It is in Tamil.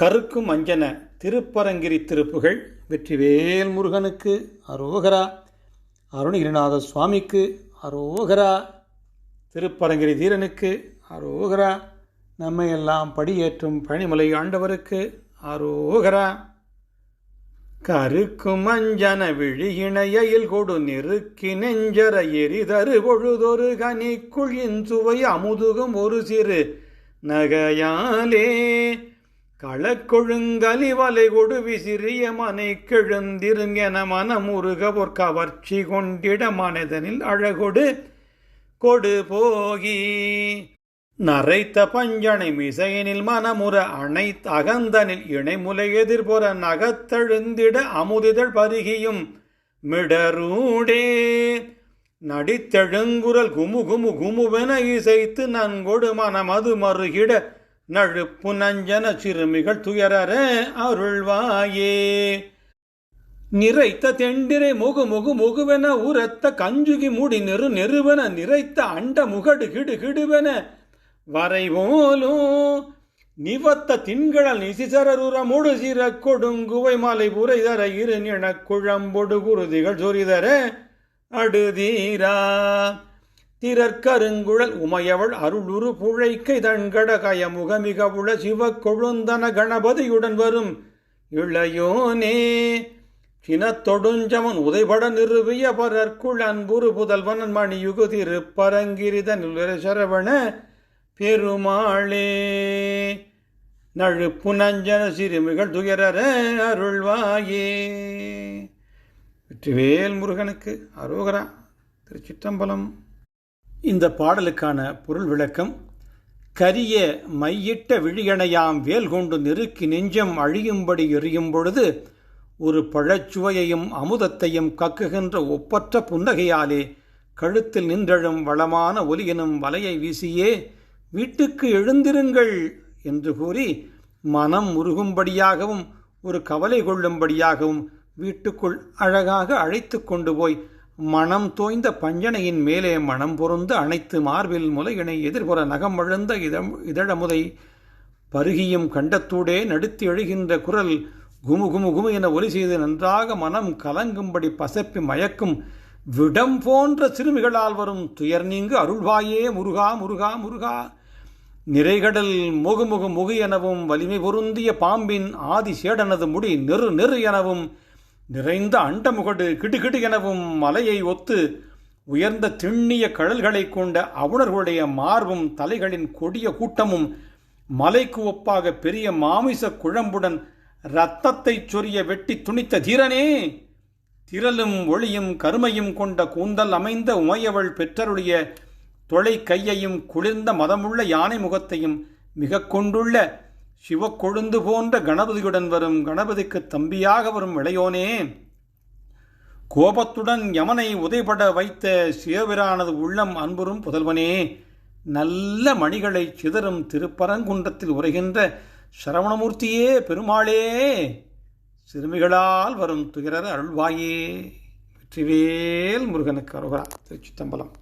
கருக்கும் அஞ்சன திருப்பரங்கிரி திருப்புகள் வெற்றிவேல் முருகனுக்கு அரோகரா அருணகிரிநாத சுவாமிக்கு அரோகரா திருப்பரங்கிரி தீரனுக்கு அரோகரா நம்மை எல்லாம் படியேற்றும் பழனிமலை ஆண்டவருக்கு அரோகரா. கருக்கும் அஞ்சன விழியிணையில் கொடு நெருக்கி நெஞ்சர எரிதரு பொழுதொரு கனி குழின் சுவை அமுதுகும் ஒரு சிறு நகையாலே. களக்கொழுங்கலி வலை கொடு விசிறிய மனை கெழுந்திருங்கென மனமுருக ஒரு கவர்ச்சி கொண்டிட மனிதனில் அழகொடு கொடு போகி. நரைத்த பஞ்சனை மிசையனில் மனமுற அனைத் அகந்தனில் இணைமுலை எதிர்புற நகத்தெழுந்திட அமுதிதழ் பருகியும் மிடரூடே. நடித்தெழுங்குரல் குமு குமு குமுவென இசைத்து நன்கொடு மனமது மறுகிட நழுப்பு நஞ்சன சிறுமிகள் துயரற அருள்வாயே. நிறைத்த தெண்டிரை முகு முகு முகுவென உரத்த கஞ்சுகி மூடி நெரு நெருவென நிறைத்த அண்ட முகடு கிடு கிடுவென வரைவோலும் நிவத்த திண்கழல் நிசிசரருர முடு சிற கொடுங்குவை மலை புரைதர இரு நிண குழம்பொடு குருதிகள் சொரிதர அடுதீரா. திரற்கருங்குழல் உமையவள் அருளுரு புழைக்கை தண்கட கயமுக மிகவுள சிவ கொழுந்தன கணபதியுடன் வரும். இளையோனே சினத்தொடுஞ்சமன் உதைபட நிறுவிய பரற்குள் அன்புரு புதல்வனன் மணியுகு திருப்பரங்கிரிதன் சரவண பெருமாளே நழுப்பு நஞ்சன சிறுமிகள் துயரர அருள்வாயே. வெற்றிவேல் முருகனுக்கு அரோகரா திருச்சிற்றம்பலம். இந்த பாடலுக்கான பொருள் விளக்கம் கரிய மையிட்ட விழியணையாம் வேல் கொண்டு நெருக்கி நெஞ்சம் அழியும்படி எரியும் பொழுது ஒரு பழச்சுவையையும் அமுதத்தையும் கக்குகின்ற ஒப்பற்ற புன்னகையாலே கழுத்தில் நின்றழும் வளமான ஒலியினும் வலையை வீசியே வீட்டுக்கு எழுந்திருங்கள் என்று கூறி மனம் முருகும்படியாகவும் ஒரு கவலை கொள்ளும்படியாகவும் வீட்டுக்குள் அழகாக அழைத்து கொண்டு போய் மனம் தோய்ந்த பஞ்சனையின் மேலே மனம் பொருந்த அனைத்து மார்பில் முலையினை எதிர்புற நகம் வழுந்த இதழ் இதழமுதை பருகியும் கண்டத்தூடே நடுத்தி எழுகின்ற குரல் குமு குமு குமு என ஒலி செய்து நன்றாக மனம் கலங்கும்படி பசப்பி மயக்கும் விடம் போன்ற சிறுமிகளால் வரும் துயர் நீங்கு அருள்வாயே முருகா முருகா முருகா. நிறைகடல் முகு முகு முகு எனவும் வலிமை பொருந்திய பாம்பின் ஆதி சேடனது முடி நெரு நெரு எனவும் நிறைந்த அண்டமுகடு கிடுகிடு எனவும் மலையை ஒத்து உயர்ந்த திண்ணிய கழல்களைக் கொண்ட அவுணர்களுடைய மார்பும் தலைகளின் கொடிய கூட்டமும் மலைக்கு ஒப்பாக பெரிய மாமிச குழம்புடன் இரத்தத்தை சொரிய வெட்டி துணித்த தீரனே! திரளும் ஒளியும் கருமையும் கொண்ட கூந்தல் அமைந்த உமையவள் பெற்றருடைய தொலை கையையும் குளிர்ந்த மதமுள்ள யானை முகத்தையும் மிக கொண்டுள்ள சிவக்கொழுந்து போன்ற கணபதியுடன் வரும் கணபதிக்கு தம்பியாக வரும் இளையோனே கோபத்துடன் யமனை உதைபட வைத்த சிவபிரானது உள்ளம் அன்புறும் புதல்வனே நல்ல மணிகளை சிதறும் திருப்பரங்குன்றத்தில் உரைகின்ற சரவணமூர்த்தியே பெருமாளே சிறுமிகளால் வரும் துயரர் அருள்வாயே. வெற்றிவேல் முருகனுக்கு அருகா. திருச்சித்தம்பலம்